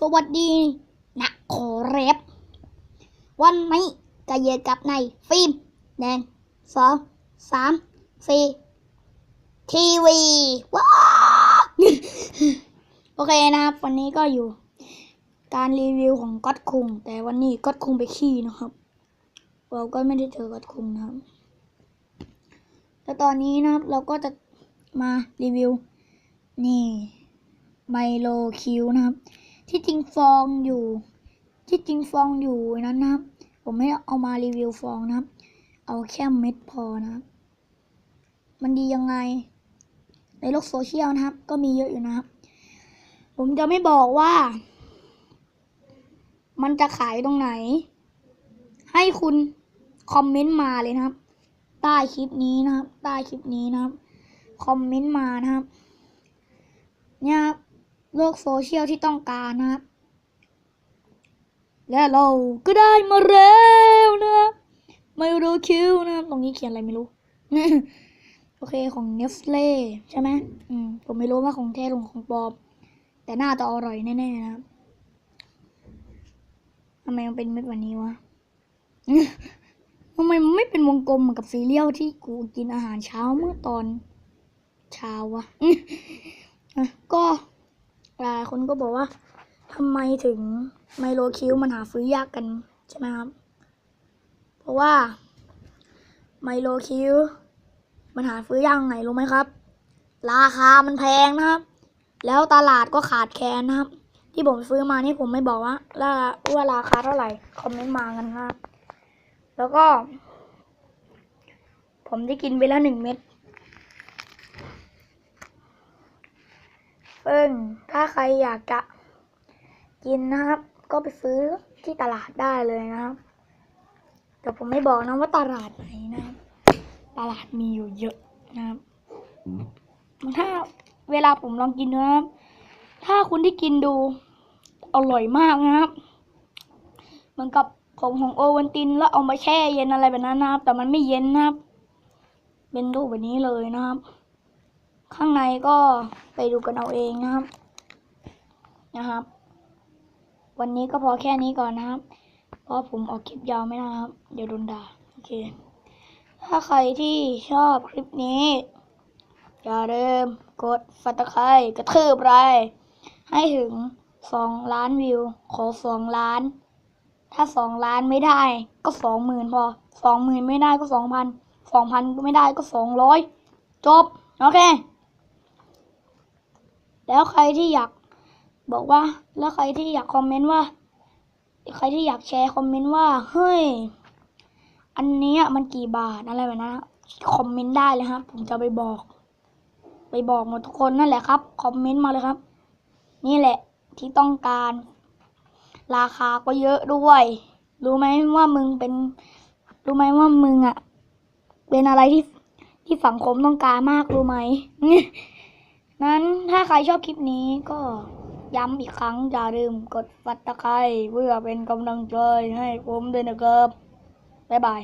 สวัสดีนะขอเรบวันนี้ก็เยอกับในฟิล์มหนึ่งสองสามสี่ทีวีว้าโอเคนะครับ วันนี้ก็อยู่ การรีวิวของก๊อตคุง แต่วันนี้ก๊อตคุงไปขี้นะครับ เราก็ไม่ได้เจอก๊อตคุงนะครับแล้วตอนนี้นะครับเราก็จะมารีวิว นี่ไมโลคิวนะครับ ที่จริงฟองอยู่ ที่จริงฟองอยู่นั้นนะครับ ผมไม่เอามารีวิวฟองนะครับ เอาแค่เม็ดพอนะครับ มันดียังไง ในโลกโซเชียลนะครับ ก็มีเยอะอยู่นะครับ ผมจะไม่บอกว่า มันจะขายตรงไหน ให้คุณคอมเมนต์มาเลยนะครับ ใต้คลิปนี้นะครับ ใต้คลิปนี้นะครับ คอมเมนต์มานะครับ เนี่ยครับ โลกโซเชียลที่ต้องการนะครับ และเราก็ได้มาแล้วนะครับไม่รู้คิวนะครับตรงนี้เขียนอะไรไม่รู้ โอเคของเนฟเล่ใช่ไหมอืมผมไม่รู้ว่าของแท้หรือของปลอม แต่น่าจะอร่อยแน่ๆนะครับทำไมมันเป็นเม็ดแบบนี้วะทำไมมันไม่เป็นวงกลมเหมือนกับซีเรียลที่กูกินอาหารเช้าเมื่อตอนเช้าวะะก็ายคนก็บอกว่าทำไมถึงไมโลคิวมันหาซื้อยากกันใช่ไหมครับ เพราะว่าไมโลคิวมันหาซื้อยากไงรู้ไหมครับ ราคามันแพงนะครับ แล้วตลาดก็ขาดแคลนนะครับ ที่ผมซื้อมานี่ผมไม่บอกว่าราว่าราคาเท่าไหร่คอมเมนต์มากันนะครับ แล้วก็ ผมได้กินไปแล้วหนึ่งเม็ด ซึ่งถ้าใครอยากจะกินนะครับ ก็ไปซื้อที่ตลาดได้เลยนะครับแต่ผมไม่บอกนะว่าตลาดไหนนะครับ ตลาดมีอยู่เยอะนะครับถ้าเวลาผมลองกินนะครับ ถ้าคุณที่กินดูอร่อยมากนะครับ เหมือนกับของของโอวันตินแล้วเอามาแช่เย็นอะไรแบบนั้นนะครับ แต่มันไม่เย็นนะครับ เป็นรูปแบบนี้เลยนะครับ ข้างในก็ไปดูกันเอาเองนะครับ นะครับ วันนี้ก็พอแค่นี้ก่อนนะครับ เพราะผมออกคลิปยาวไม่ได้นะครับ เดี๋ยวโดนด่าโอเค ถ้าใครที่ชอบคลิปนี้ อย่าลืมกดฟัตะไคร้กระทืบไร ให้ถึงสองล้านวิว ขอสองล้าน ถ้าสองล้านไม่ได้ ก็สองหมื่นพอสองหมื่นไม่ได้ก็สองพันสองพันก็ไม่ได้ก็สองร้อยจบ โอเค แล้วใครที่อยากบอกว่า แล้วใครที่อยากคอมเมนต์ว่า ใครที่อยากแชร์คอมเมนต์ว่าเฮ้ยอันนี้มันกี่บาทอะไรแบบนั้นคอมเมนต์ได้เลยครับ ผมจะไปบอก ไปบอกหมดทุกคนนั่นแหละครับคอมเมนต์มาเลยครับ นี่แหละที่ต้องการ ราคาก็เยอะด้วย รู้ไหมว่ามึงเป็น รู้ไหมว่ามึงอะเป็นอะไรที่ที่สังคมต้องการมากรู้ไหม นั้นถ้าใครชอบคลิปนี้ก็ย้ำอีกครั้งอย่าลืมกดฟัตตะไคร้เพื่อเป็นกำลังใจให้ผมด้วยนะครับ บ๊ายบาย